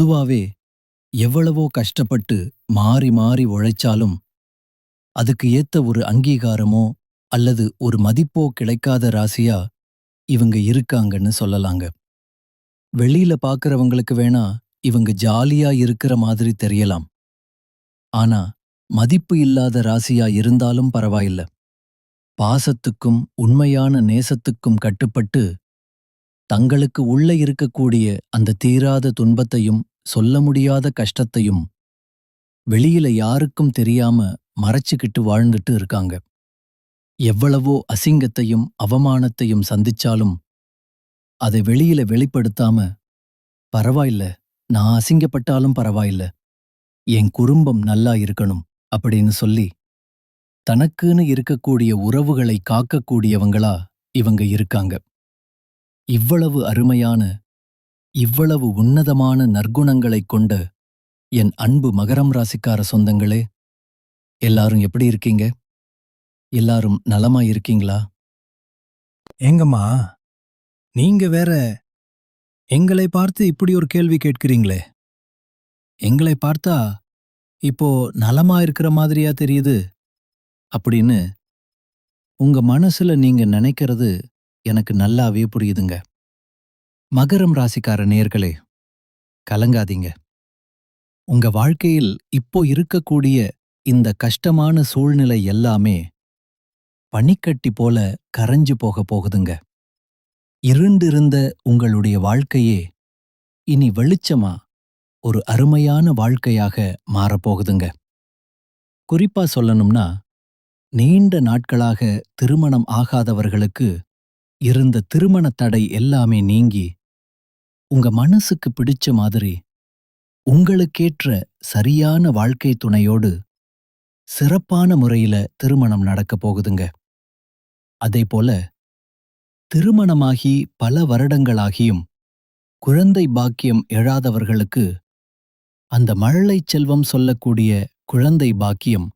பொதுவாவே எவ்வளவோ கஷ்டப்பட்டு மாறி மாறி உழைச்சாலும் அதுக்கு ஏத்த ஒரு அங்கீகாரமோ அல்லது ஒரு மதிப்போ கிடைக்காத ராசியா இவங்க இருக்காங்கன்னு சொல்லலாங்க. வெளியில பாக்குறவங்களுக்கு வேணா இவங்க ஜாலியா இருக்கிற மாதிரி தெரியலாம். ஆனா மதிப்பு இல்லாத ராசியா இருந்தாலும் பரவாயில்ல. பாசத்துக்கும் உண்மையான நேசத்துக்கும் கட்டுப்பட்டு தங்களுக்கு உள்ள இருக்கக்கூடிய அந்த தீராத துன்பத்தையும் சொல்ல முடியாத கஷ்டத்தையும் வெளியில யாருக்கும் தெரியாம மறைச்சுக்கிட்டு வாழ்ந்துட்டு இருக்காங்க. எவ்வளவோ அசிங்கத்தையும் அவமானத்தையும் சந்திச்சாலும் அதை வெளியில வெளிப்படுத்தாம பரவாயில்ல நான் அசிங்கப்பட்டாலும் பரவாயில்ல என் குடும்பம் நல்லா இருக்கணும் அப்படின்னு சொல்லி தனக்குன்னு இருக்கக்கூடிய உறவுகளை காக்கக்கூடியவங்களா இவங்க இருக்காங்க. இவ்வளவு அருமையான இவ்வளவு உன்னதமான நற்குணங்களைக் கொண்ட என் அன்பு மகரம் ராசிக்கார சொந்தங்களே எல்லாரும் எப்படி இருக்கீங்க? எல்லாரும் நலமா இருக்கீங்களா ஏங்கம்மா நீங்க வேற எங்களை பார்த்து இப்படி ஒரு கேள்வி கேட்கிறீங்களே. எங்களை பார்த்தா இப்போ நலமா இருக்கிற மாதிரியா தெரியுது அப்படின்னு உங்க மனசுல நீங்க நினைக்கிறது எனக்கு நல்லாவே புரியுதுங்க. மகரம் ராசிக்கார நேர்களே கலங்காதீங்க. உங்க வாழ்க்கையில் இப்போ இருக்கக்கூடிய இந்த கஷ்டமான சூழ்நிலை எல்லாமே பனிக்கட்டி போல கரைஞ்சு போக போகுதுங்க. இருண்டிருந்த உங்களுடைய வாழ்க்கையே இனி வெளிச்சமா ஒரு அருமையான வாழ்க்கையாக மாறப்போகுதுங்க குறிப்பா சொல்லணும்னா நீண்ட நாட்களாக திருமணம் ஆகாதவர்களுக்கு இருந்த திருமண தடை எல்லாமே நீங்கி உங்க மனசுக்கு பிடிச்ச மாதிரி உங்களுக்கேற்ற சரியான வாழ்க்கை துணையோடு சிறப்பான முறையில திருமணம் நடக்கப் போகுதுங்க. அதே போல திருமணமாகி பல வருடங்களாகியும் குழந்தை பாக்கியம் எழாதவர்களுக்கு அந்த மழலைச் செல்வம் சொல்லக்கூடிய குழந்தை பாக்கியம்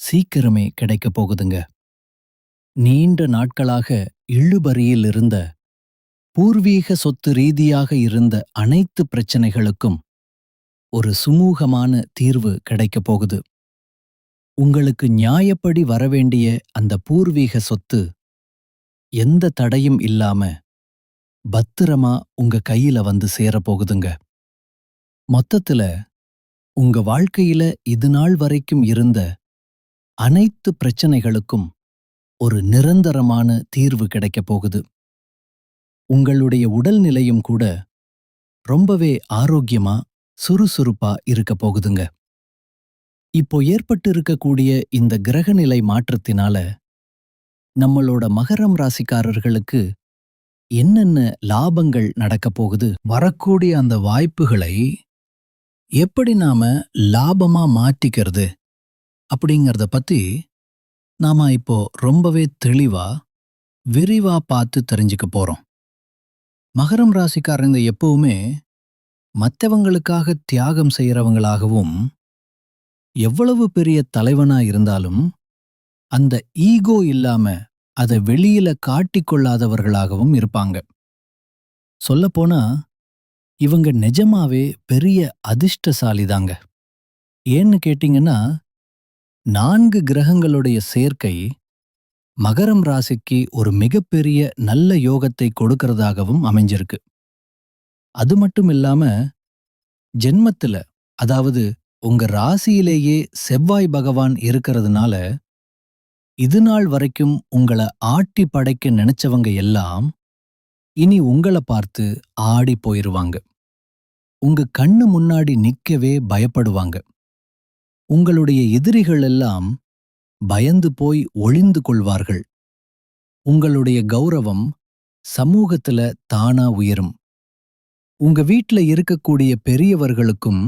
சீக்கிரமே கிடைக்கப் போகுதுங்க. நீண்ட நாட்களாக இழுபறியில் இருந்த பூர்வீக சொத்து ரீதியாக இருந்த அனைத்து பிரச்சனைகளுக்கும் ஒரு சுமூகமான தீர்வு கிடைக்கப் போகுது. உங்களுக்கு நியாயப்படி வரவேண்டிய அந்த பூர்வீக சொத்து எந்த தடையும் இல்லாம பத்திரமா உங்க கையில வந்து சேரப்போகுதுங்க மொத்தத்துல உங்க வாழ்க்கையில இது நாள் வரைக்கும் இருந்த அனைத்து பிரச்சனைகளுக்கும் ஒரு நிரந்தரமான தீர்வு கிடைக்கப் போகுது. உங்களுடைய உடல்நிலையும் கூட ரொம்பவே ஆரோக்கியமா சுறுசுறுப்பா இருக்க போகுதுங்க. இப்போ ஏற்பட்டு இருக்கக்கூடிய இந்த கிரகநிலை மாற்றத்தினால நம்மளோட மகரம் ராசிக்காரர்களுக்கு என்னென்ன லாபங்கள் நடக்கப் போகுது வரக்கூடிய அந்த வாய்ப்புகளை எப்படி நாம லாபமா மாற்றிக்கிறது அப்படிங்கறத பத்தி நாம இப்போ ரொம்பவே தெளிவா விரிவா பார்த்து தெரிஞ்சுக்க போறோம். மகரம் ராசிக்காரங்க எப்பவுமே மற்றவங்களுக்காக தியாகம் செய்யறவங்களாகவும் எவ்வளவு பெரிய தலைவனா இருந்தாலும் அந்த ஈகோ இல்லாம அதை வெளியில காட்டிக்கொள்ளாதவர்களாகவும் இருப்பாங்க. சொல்லப்போனா இவங்க நிஜமாவே பெரிய அதிர்ஷ்டசாலிதாங்க. ஏன்னு கேட்டீங்கன்னா நான்கு கிரகங்களுடைய சேர்க்கை மகரம் ராசிக்கு ஒரு மிகப்பெரிய நல்ல யோகத்தை கொடுக்கறதாகவும் அமைஞ்சிருக்கு. அது மட்டும் இல்லாம ஜென்மத்துல அதாவது உங்க ராசியிலேயே செவ்வாய் பகவான் இருக்கிறதுனால இது நாள் வரைக்கும் உங்களை ஆட்டி படைக்க நினைச்சவங்க எல்லாம் இனி உங்களை பார்த்து ஆடி போயிருவாங்க. உங்க கண்ணு முன்னாடி நிக்கவே பயப்படுவாங்க. உங்களுடைய எதிரிகள் எல்லாம் பயந்து போய் ஒளிந்து கொள்வார்கள். உங்களுடைய கௌரவம் சமூகத்துல தானா உயரும். உங்க வீட்ல இருக்கக்கூடிய பெரியவர்களுக்கும்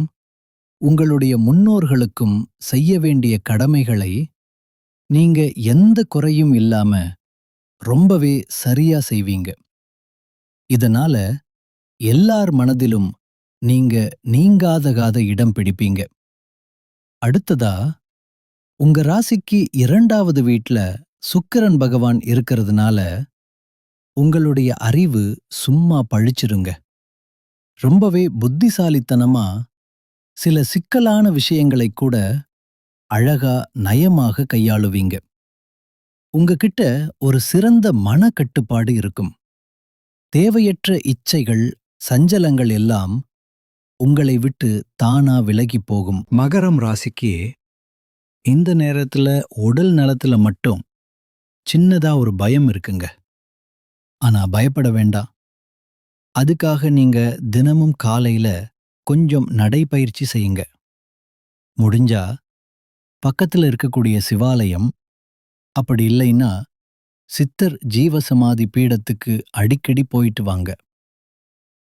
உங்களுடைய முன்னோர்களுக்கும் செய்ய வேண்டிய கடமைகளை நீங்க எந்த குறையும் இல்லாம ரொம்பவே சரியா செய்வீங்க. இதனால எல்லார் மனதிலும் நீங்க நீங்காதகாத இடம் பிடிப்பீங்க. அடுத்ததா உங்க ராசிக்கு இரண்டாவது வீட்ல சுக்கிரன் பகவான் இருக்கிறதுனால உங்களுடைய அறிவு சும்மா பழிச்சிருங்க. ரொம்பவே புத்திசாலித்தனமா சில சிக்கலான விஷயங்களை கூட அழகா நயமாக கையாளுவீங்க. உங்ககிட்ட ஒரு சிறந்த மனக்கட்டுப்பாடு இருக்கும். தேவையற்ற இச்சைகள் சஞ்சலங்கள் எல்லாம் உங்களை விட்டு தானா விலகி போகும். மகரம் ராசிக்கு இந்த நேரத்துல உடல் நலத்துல மட்டும் சின்னதா ஒரு பயம் இருக்குங்க. ஆனா பயப்பட வேண்டாம். அதுக்காக நீங்க தினமும் காலையில கொஞ்சம் நடைப்பயிற்சி செய்யுங்க. முடிஞ்சா பக்கத்துல இருக்கக்கூடிய சிவாலயம் அப்படி இல்லைன்னா சித்தர் ஜீவசமாதி பீடத்துக்கு அடிக்கடி போயிட்டு வாங்க.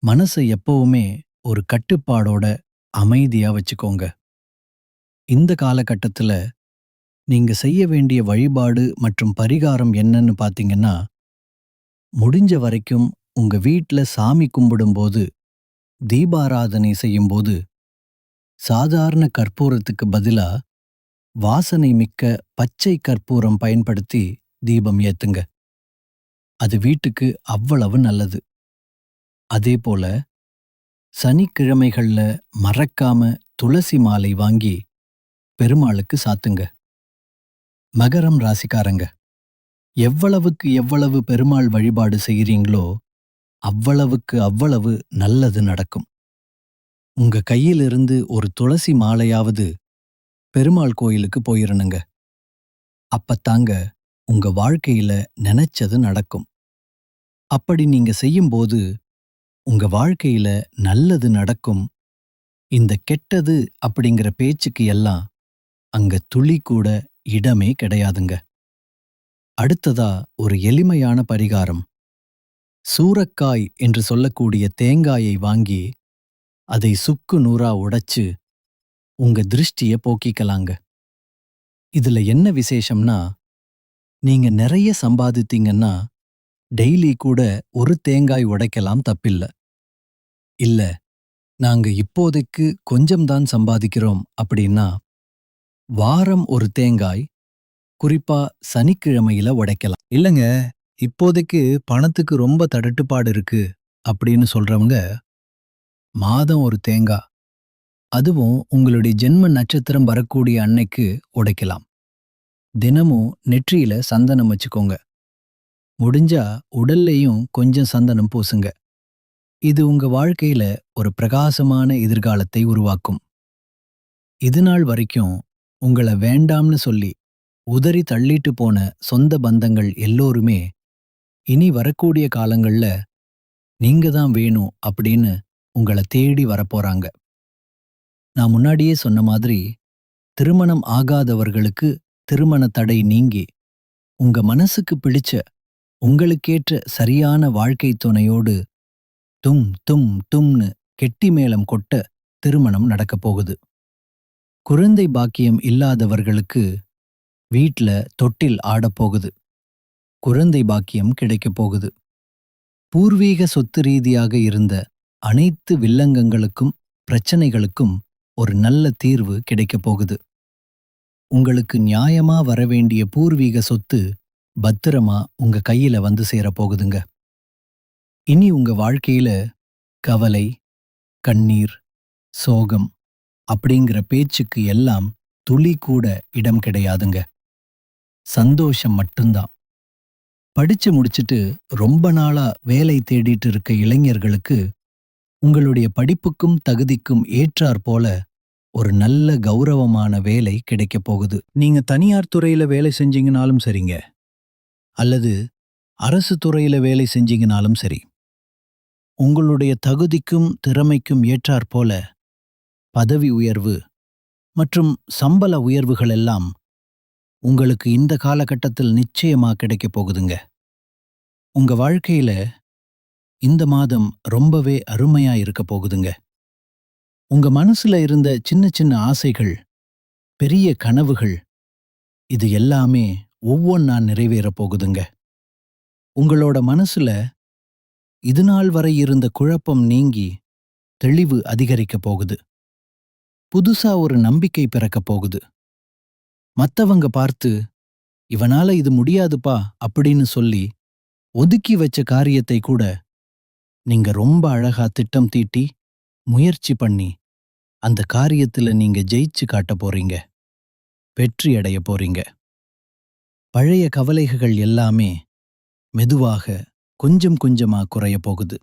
மனசை எப்பவுமே ஒரு கட்டுப்பாடோட அமைதியா வச்சுக்கோங்க. இந்த காலகட்டத்துல நீங்க செய்ய வேண்டிய வழிபாடு மற்றும் பரிகாரம் என்னன்னு பாத்தீங்கன்னா முடிஞ்ச வரைக்கும் உங்க வீட்ல சாமி கும்பிடும்போது தீபாராதனை செய்யும்போது சாதாரண கற்பூரத்துக்கு பதிலா வாசனை மிக்க பச்சை கற்பூரம் பயன்படுத்தி தீபம் ஏத்துங்க. அது வீட்டுக்கு அவ்வளவு நல்லது. அதே போல சனிக்கிழமைகள்ல மறக்காம துளசி மாலை வாங்கி பெருமாளுக்கு சாத்துங்க. மகரம் ராசிக்காரங்க எவ்வளவுக்கு எவ்வளவு பெருமாள் வழிபாடு செய்கிறீங்களோ அவ்வளவுக்கு அவ்வளவு நல்லது நடக்கும். உங்க கையிலிருந்து ஒரு துளசி மாலையாவது பெருமாள் கோயிலுக்கு போயிருணுங்க. அப்பத்தாங்க உங்க வாழ்க்கையில நினைச்சது நடக்கும். அப்படி நீங்க செய்யும்போது உங்க வாழ்க்கையில நல்லது நடக்கும். இந்த கெட்டது அப்படிங்கிற பேச்சுக்கு எல்லாம் அங்க துளி கூட இடமே கிடையாதுங்க. அடுத்ததா ஒரு எளிமையான பரிகாரம். சூரக்காய் என்று சொல்லக்கூடிய தேங்காயை வாங்கி அதை சுக்கு நூறா உடைச்சு உங்க திருஷ்டிய போக்கிக்கலாங்க. இதுல என்ன விசேஷம்னா நீங்க நிறைய சம்பாதித்தீங்கன்னா டெய்லி கூட ஒரு தேங்காய் உடைக்கலாம் தப்பில்ல. இல்ல நாங்க இப்போதைக்கு கொஞ்சம்தான் சம்பாதிக்கிறோம் அப்படின்னா வாரம் ஒரு தேங்காய் குறிப்பா சனிக்கிழமையில உடைக்கலாம். இல்லங்க இப்போதைக்கு பணத்துக்கு ரொம்ப தட்டுப்பாடு இருக்கு அப்படின்னு சொல்றவங்க மாதம் ஒரு தேங்காய். அதுவும் உங்களுடைய ஜென்ம நட்சத்திரம் வரக்கூடிய அன்னைக்கு உடைக்கலாம். தினமும் நெற்றியில சந்தனம் வச்சுக்கோங்க. முடிஞ்சா உடல்லையும் கொஞ்சம் சந்தனம் பூசுங்க. இது உங்க வாழ்க்கையில ஒரு பிரகாசமான எதிர்காலத்தை உருவாக்கும். இது நாள் வரைக்கும் உங்களை வேண்டாம்னு சொல்லி உதறி தள்ளிட்டு போன சொந்த பந்தங்கள் எல்லோருமே இனி வரக்கூடிய காலங்கள்ல நீங்க தான் வேணும் அப்படின்னு உங்களை தேடி வரப்போறாங்க. நான் முன்னாடியே சொன்ன மாதிரி திருமணம் ஆகாதவர்களுக்கு திருமண தடை நீங்கி உங்க மனசுக்கு பிடிச்ச உங்களுக்கேற்ற சரியான வாழ்க்கை துணையோடு தும் தும் தும்னு கெட்டி மேளம் கொட்ட திருமணம் நடக்கப் போகுது. குழந்தை பாக்கியம் இல்லாதவர்களுக்கு வீட்ல தொட்டில் ஆடப்போகுது குழந்தை பாக்கியம் கிடைக்கப் போகுது. பூர்வீக சொத்து ரீதியாக இருந்த அனைத்து வில்லங்கங்களுக்கும் பிரச்சனைகளுக்கும் ஒரு நல்ல தீர்வு கிடைக்கப் போகுது. உங்களுக்கு நியாயமா வரவேண்டிய பூர்வீக சொத்து பத்திரமா உங்க கையில வந்து சேரப் போகுதுங்க. இனி உங்க வாழ்க்கையில கவலை கண்ணீர் சோகம் அப்படிங்கிற பேச்சுக்கு எல்லாம் துளி கூட இடம் கிடையாதுங்க. சந்தோஷம் மட்டும்தான். படிச்சு முடிச்சுட்டு ரொம்ப நாளா வேலை தேடிட்டு இருக்க இளைஞர்களுக்கு உங்களுடைய படிப்புக்கும் தகுதிக்கும் ஏற்றாற் போல ஒரு நல்ல கௌரவமான வேலை கிடைக்கப் போகுது. நீங்க தனியார் துறையில வேலை செஞ்சீங்கனாலும் சரிங்க. அல்லது அரசு துறையில வேலை செஞ்சீங்கனாலும் சரி. உங்களுடைய தகுதிக்கும் திறமைக்கும் ஏற்றாற் போல பதவி உயர்வு மற்றும் சம்பள உயர்வுகள் எல்லாம் உங்களுக்கு இந்த காலகட்டத்தில் நிச்சயமா கிடைக்கப் போகுதுங்க. உங்க வாழ்க்கையில இந்த மாதம் ரொம்பவே அருமையா இருக்க போகுதுங்க. உங்க மனசுல இருந்த சின்ன சின்ன ஆசைகள் பெரிய கனவுகள் இது எல்லாமே ஒவ்வொன்னா நிறைவேறப் போகுதுங்க. உங்களோட மனசுல இதுநாள் வரை இருந்த குழப்பம் நீங்கி தெளிவு அதிகரிக்கப் போகுது. புதுசா ஒரு நம்பிக்கை பிறக்கப் போகுது. மத்தவங்க பார்த்து இவனால இது முடியாதுப்பா அப்படின்னு சொல்லி ஒதுக்கி வச்ச காரியத்தை கூட நீங்க ரொம்ப அழகா திட்டம் தீட்டி முயற்சி பண்ணி அந்த காரியத்துல நீங்க ஜெயிச்சு காட்ட போறீங்க. வெற்றி அடைய போறீங்க. பழைய கவலைகள் எல்லாமே மெதுவாக கொஞ்சம் கொஞ்சமா குறைய போகுது.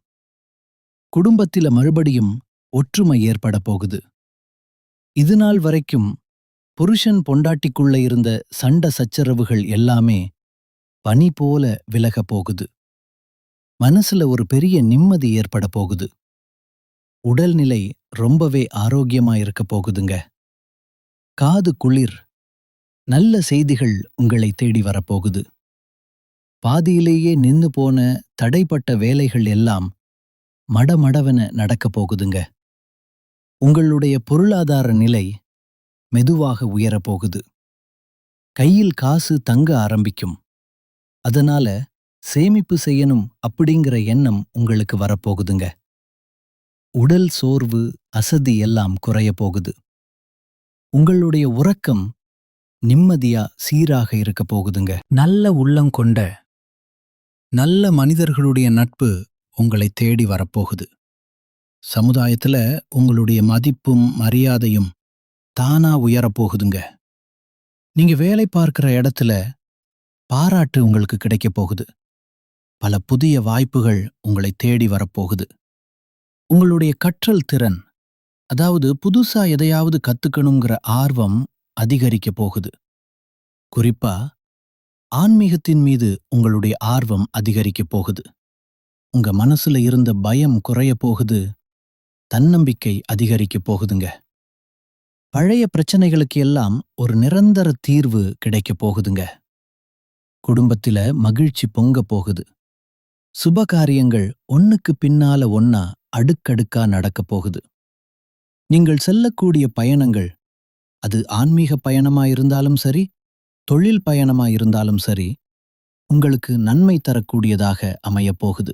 குடும்பத்தில மறுபடியும் ஒற்றுமை ஏற்பட போகுது. இது நாள் வரைக்கும் புருஷன் பொண்டாட்டிக்குள்ள இருந்த சண்ட சச்சரவுகள் எல்லாமே பனி போல விலகப் போகுது. மனசுல ஒரு பெரிய நிம்மதி ஏற்பட போகுது. உடல்நிலை ரொம்பவே ஆரோக்கியமா இருக்க போகுதுங்க. காது குளிர் நல்ல செய்திகள் உங்களை தேடி வரப்போகுது பாதியிலேயே நின்னு போன தடைப்பட்ட வேலைகள் எல்லாம் மடமடவென நடக்கப் போகுதுங்க. உங்களுடைய பொருளாதார நிலை மெதுவாக உயரப்போகுது. கையில் காசு தங்க ஆரம்பிக்கும். அதனால சேமிப்பு செய்யணும் அப்படிங்கிற எண்ணம் உங்களுக்கு வரப்போகுதுங்க. உடல் சோர்வு அசதி எல்லாம் குறைய போகுது உங்களுடைய உறக்கம் நிம்மதியா சீராக இருக்க போகுதுங்க. நல்ல உள்ளம் கொண்ட நல்ல மனிதர்களுடைய நட்பு உங்களை தேடி வரப்போகுது. சமுதாயத்துல உங்களுடைய மதிப்பும் மரியாதையும் தானா உயரப்போகுதுங்க நீங்க வேலை பார்க்கிற இடத்துல பாராட்டு உங்களுக்கு கிடைக்கப் போகுது. பல புதிய வாய்ப்புகள் உங்களை தேடி வரப்போகுது உங்களுடைய கற்றல் திறன் அதாவது புதுசா எதையாவது கத்துக்கணுங்கிற ஆர்வம் அதிகரிக்க போகுது. குறிப்பா ஆன்மீகத்தின் மீது உங்களுடைய ஆர்வம் அதிகரிக்க போகுது. உங்க மனசுல இருந்த பயம் குறைய போகுது. தன்னம்பிக்கை அதிகரிக்கப் போகுதுங்க. பழைய பிரச்சனைகளுக்கு எல்லாம் ஒரு நிரந்தர தீர்வு கிடைக்கப் போகுதுங்க. குடும்பத்தில மகிழ்ச்சி பொங்க போகுது. சுப காரியங்கள் ஒன்னுக்கு பின்னால ஒன்னா அடுக்கடுக்கா நடக்கப் போகுது. நீங்கள் செல்லக்கூடிய பயணங்கள் அது ஆன்மீக பயணமா இருந்தாலும் சரி தொழில் பயணமா இருந்தாலும் சரி உங்களுக்கு நன்மை தரக்கூடியதாக அமையப் போகுது.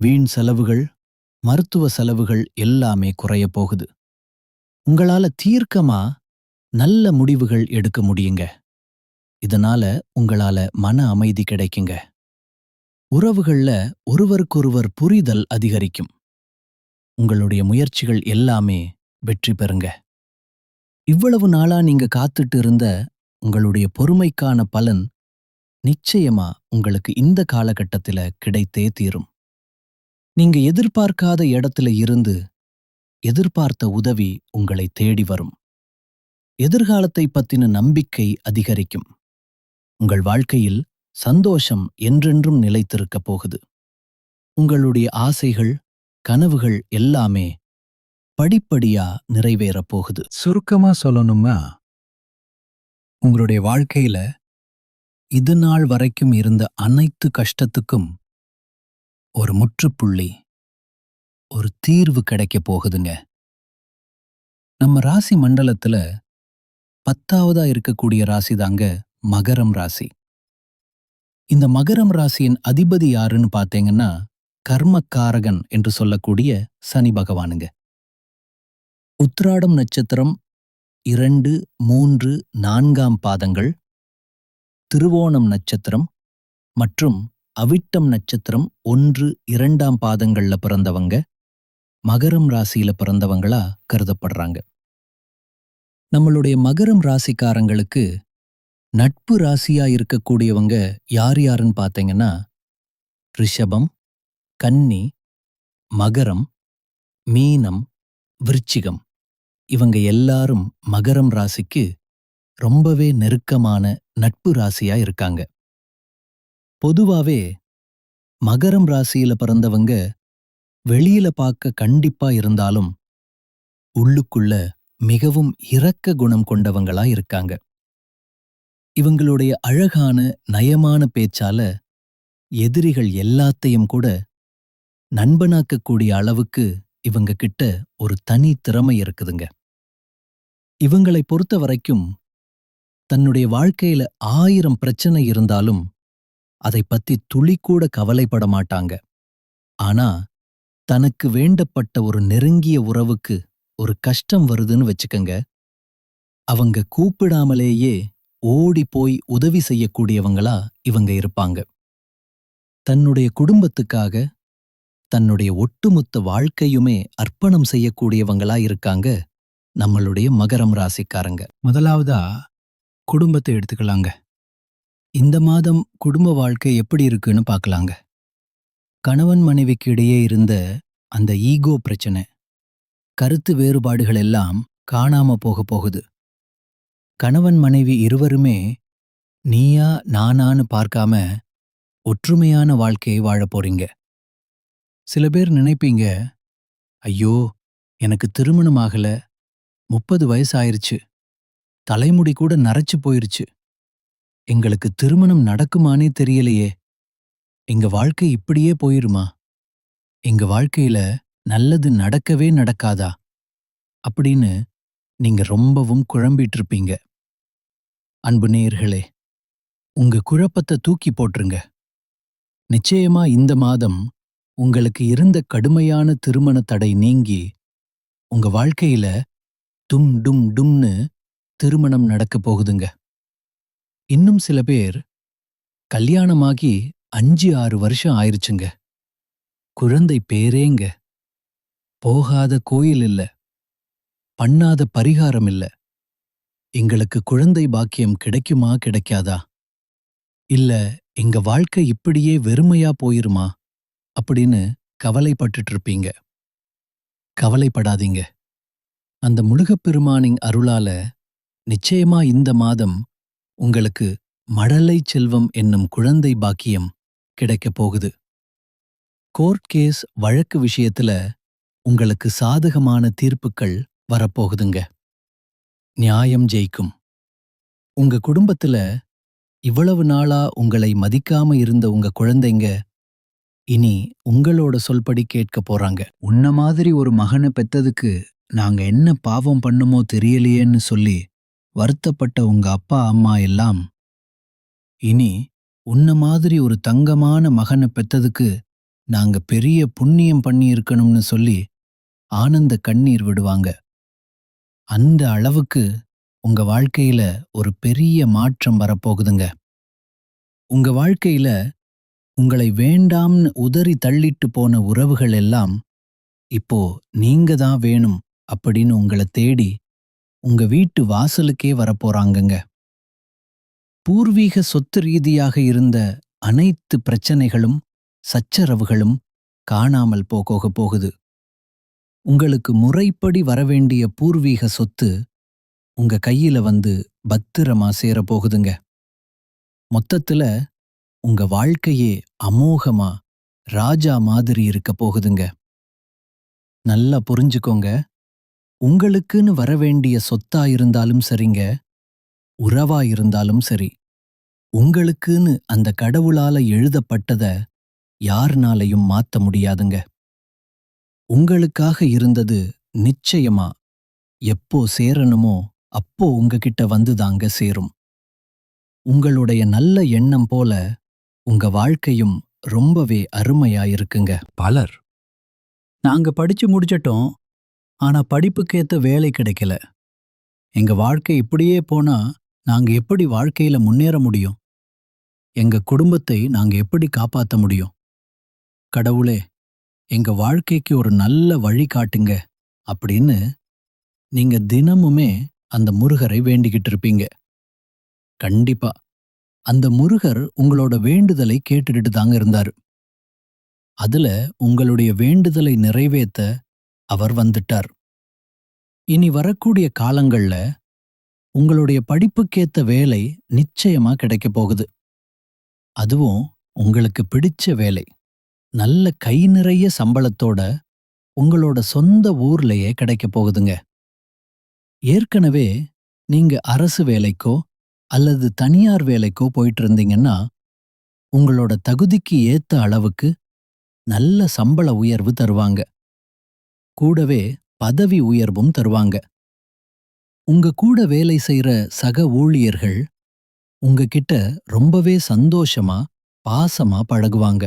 வீண் செலவுகள் மருத்துவ செலவுகள் எல்லாமே குறையப் போகுது. உங்களால தீர்க்கமா நல்ல முடிவுகள் எடுக்க முடியுங்க. இதனால உங்களால மன அமைதி கிடைக்குங்க. உறவுகள்ல ஒருவருக்கொருவர் புரிதல் அதிகரிக்கும். உங்களுடைய முயற்சிகள் எல்லாமே வெற்றி பெறுங்க. இவ்வளவு நாளா நீங்க காத்துட்டு இருந்த உங்களுடைய பொறுமைக்கான பலன் நிச்சயமா உங்களுக்கு இந்த காலகட்டத்தில கிடைத்தே தீரும். நீங்க எதிர்பார்க்காத இடத்துல இருந்து எதிர்பார்த்த உதவி உங்களை தேடி வரும். எதிர்காலத்தை பத்தின நம்பிக்கை அதிகரிக்கும். உங்கள் வாழ்க்கையில் சந்தோஷம் என்றென்றும் நிலைத்திருக்கப் போகுது. உங்களுடைய ஆசைகள் கனவுகள் எல்லாமே படிப்படியா நிறைவேறப் போகுது. சுருக்கமா சொல்லணுமா உங்களுடைய வாழ்க்கையில இது நாள் வரைக்கும் இருந்த அனைத்து கஷ்டத்துக்கும் ஒரு முற்றுப்புள்ளி ஒரு தீர்வு கிடைக்கப் போகுதுங்க. நம்ம ராசி மண்டலத்துல பத்தாவதா இருக்கக்கூடிய ராசி தாங்க மகரம் ராசி. இந்த மகரம் ராசியின் அதிபதி யாருன்னு பார்த்தீங்கன்னா கர்மக்காரகன் என்று சொல்லக்கூடிய சனி பகவானுங்க. உத்ராடம் நட்சத்திரம் இரண்டு மூன்று நான்காம் பாதங்கள் திருவோணம் நட்சத்திரம் மற்றும் அவிட்டம் நட்சத்திரம் ஒன்று இரண்டாம் பாதங்கள்ல பிறந்தவங்க மகரம் ராசியில பிறந்தவங்களா கருதப்படுறாங்க. நம்மளுடைய மகரம் ராசிக்காரங்களுக்கு நட்பு ராசியா இருக்கக்கூடியவங்க யார் யாருன்னு பார்த்தீங்கன்னா ரிஷபம் கன்னி மகரம் மீனம் விருச்சிகம். இவங்க எல்லாரும் மகரம் ராசிக்கு ரொம்பவே நெருக்கமான நட்பு ராசியா இருக்காங்க. பொதுவாவே மகரம் ராசியில பிறந்தவங்க வெளியில பார்க்க கண்டிப்பா இருந்தாலும் உள்ளுக்குள்ள மிகவும் இரக்க குணம் கொண்டவங்களா இருக்காங்க. இவங்களுடைய அழகான நயமான பேச்சால எதிரிகள் எல்லாத்தையும் கூட நண்பனாக்கக்கூடிய அளவுக்கு இவங்க கிட்ட ஒரு தனி திறமை இருக்குதுங்க. இவங்களை பொறுத்த வரைக்கும் தன்னுடைய வாழ்க்கையில ஆயிரம் பிரச்சனை இருந்தாலும் அதை பத்தி துளி கூட கவலைப்பட மாட்டாங்க ஆனா தனக்கு வேண்டப்பட்ட ஒரு நெருங்கிய உறவுக்கு ஒரு கஷ்டம் வருதுன்னு வச்சுக்கங்க. அவங்க கூப்பிடாமலேயே ஓடி போய் உதவி செய்யக்கூடியவங்களா இவங்க இருப்பாங்க. தன்னுடைய குடும்பத்துக்காக தன்னுடைய ஒட்டுமொத்த வாழ்க்கையுமே அர்ப்பணம் செய்யக்கூடியவங்களா இருக்காங்க நம்மளுடைய மகரம் ராசிக்காரங்க. முதலாவதா குடும்பத்தை எடுத்துக்கலாங்க. இந்த மாதம் குடும்ப வாழ்க்கை எப்படி இருக்குன்னு பார்க்கலாங்க. கணவன் மனைவிக்கு இடையே இருந்த அந்த ஈகோ பிரச்சனை கருத்து வேறுபாடுகள் எல்லாம் காணாம போக போகுது. கணவன் மனைவி இருவருமே நீயா நானான்னு பார்க்காம ஒற்றுமையான வாழ்க்கையை வாழப் போறீங்க. சில பேர் நினைப்பீங்க ஐயோ எனக்கு திருமணம் ஆகல முப்பது வயசு ஆயிருச்சு தலைமுடி கூட நரைச்சு போயிருச்சு. எங்களுக்கு திருமணம் நடக்குமானே தெரியலையே. எங்க வாழ்க்கை இப்படியே போயிருமா? எங்க வாழ்க்கையில நல்லது நடக்கவே நடக்காதா? அப்படின்னு நீங்க ரொம்பவும் குழம்பிட்டு இருப்பீங்க அன்பு நேயர்களே உங்க குழப்பத்தை தூக்கி போட்டுருங்க. நிச்சயமா இந்த மாதம் உங்களுக்கு இருந்த கடுமையான திருமண தடை நீங்கி உங்க வாழ்க்கையில டும் டும் டும்னு திருமணம் நடக்கப் போகுதுங்க. இன்னும் சில பேர் கல்யாணமாகி அஞ்சு ஆறு வருஷம் ஆயிருச்சுங்க. குழந்தை பேரேங்க. போகாத கோயில் இல்ல. பண்ணாத பரிகாரம் இல்ல. எங்களுக்கு குழந்தை பாக்கியம் கிடைக்குமா கிடைக்காதா? இல்ல எங்க வாழ்க்கை இப்படியே வெறுமையா போயிருமா? அப்படின்னு கவலைப்பட்டுட்டு இருப்பீங்க. கவலைப்படாதீங்க. அந்த முருகப்பெருமானின் அருளால நிச்சயமா இந்த மாதம் உங்களுக்கு மடலை செல்வம் என்னும் குழந்தை பாக்கியம் கிடைக்கப் போகுது. கோர்ட் கேஸ் வழக்கு விஷயத்துல உங்களுக்கு சாதகமான தீர்ப்புகள் வரப்போகுதுங்க. நியாயம் ஜெயிக்கும். உங்க குடும்பத்துல இவ்வளவு நாளா உங்களை மதிக்காம இருந்த உங்க குழந்தைங்க இனி உங்களோட சொல்படி கேட்க போறாங்க. உன்ன மாதிரி ஒரு மகனை பெத்ததுக்கு நாங்க என்ன பாவம் பண்ணுமோ தெரியலையேன்னு சொல்லி வருத்தப்பட்ட உங்க அப்பா அம்மா எல்லாம் இனி உன்ன மாதிரி ஒரு தங்கமான மகனை பெத்ததுக்கு நாங்க பெரிய புண்ணியம் பண்ணி இருக்கணும்னு சொல்லி ஆனந்த கண்ணீர் விடுவாங்க. அந்த அளவுக்கு உங்க வாழ்க்கையில ஒரு பெரிய மாற்றம் வரப்போகுதுங்க. உங்க வாழ்க்கையில உங்களை வேண்டாம்னு உதறி தள்ளிட்டு போன உறவுகள் எல்லாம் இப்போ நீங்க தான் வேணும் அப்படின்னு உங்களை தேடி உங்க வீட்டு வாசலுக்கே வரப்போறாங்கங்க. பூர்வீக சொத்து ரீதியாக இருந்த அனைத்து பிரச்சனைகளும் சச்சரவுகளும் காணாமல் போக போகுது. உங்களுக்கு முறைப்படி வரவேண்டிய பூர்வீக சொத்து உங்க கையில வந்து பத்திரமா சேரப்போகுதுங்க மொத்தத்துல உங்க வாழ்க்கையே அமோகமா ராஜா மாதிரி இருக்க போகுதுங்க. நல்லா புரிஞ்சுக்கோங்க. உங்களுக்குன்னு வரவேண்டிய சொத்தா இருந்தாலும் சரிங்க உறவா இருந்தாலும் சரி. உங்களுக்குன்னு அந்த கடவுளால எழுதப்பட்டத யாருனாலையும் மாத்த முடியாதுங்க. உங்களுக்காக இருந்தது நிச்சயமா எப்போ சேரணுமோ அப்போ உங்ககிட்ட வந்துதாங்க சேரும். உங்களுடைய நல்ல எண்ணம் போல உங்க வாழ்க்கையும் ரொம்பவே அருமையா இருக்குங்க பலர். நாங்க படிச்சு முடிச்சிட்டோம் ஆனா படிப்புக்கேத்த வேலை கிடைக்கல. எங்க வாழ்க்கை இப்படியே போனா நாங்க எப்படி வாழ்க்கையில முன்னேற முடியும்? எங்க குடும்பத்தை நாங்க எப்படி காப்பாத்த முடியும்? கடவுளே எங்க வாழ்க்கைக்கு ஒரு நல்ல வழி காட்டுங்க அப்படின்னு நீங்க தினமுமே அந்த முருகரை வேண்டிக்கிட்டு இருப்பீங்க. கண்டிப்பா. அந்த முருகர் உங்களோட வேண்டுதலை கேட்டுக்கிட்டு தாங்க இருந்தாரு. அதுல உங்களுடைய வேண்டுதலை நிறைவேத்த அவர் வந்துட்டார். இனி வரக்கூடிய காலங்கள்ல உங்களுடைய படிப்புக்கேத்த வேலை நிச்சயமா கிடைக்க போகுது. அதுவும் உங்களுக்கு பிடிச்ச வேலை. நல்ல கை நிறைய சம்பளத்தோட உங்களோட சொந்த ஊர்லயே கிடைக்க போகுதுங்க. ஏற்கனவே நீங்க அரசு வேலைக்கோ அல்லது தனியார் வேலைக்கோ போயிட்டு இருந்தீங்கன்னா உங்களோட தகுதிக்கு ஏத்த அளவுக்கு நல்ல சம்பள உயர்வு தருவாங்க. கூடவே பதவி உயர்வும் தருவாங்க. உங்க கூட வேலை செய்யற சக ஊழியர்கள் உங்ககிட்ட ரொம்பவே சந்தோஷமா பாசமா பழகுவாங்க.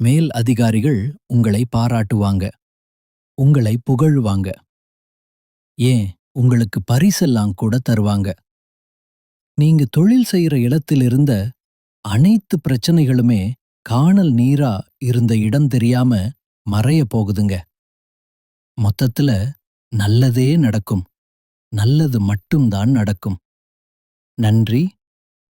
மேல் அதிகாரிகள் உங்களை பாராட்டுவாங்க. உங்களை புகழுவாங்க. ஏன்? உங்களுக்கு பரிசெல்லாம் கூட தருவாங்க. நீங்க தொழில் செய்யற இடத்திலிருந்த அனைத்து பிரச்சனைகளுமே காணல் நீரா இருந்த இடம் தெரியாம மறைய போகுதுங்க. மொத்தத்துல நல்லதே நடக்கும். நல்லது மட்டும்தான் நடக்கும். நன்றி.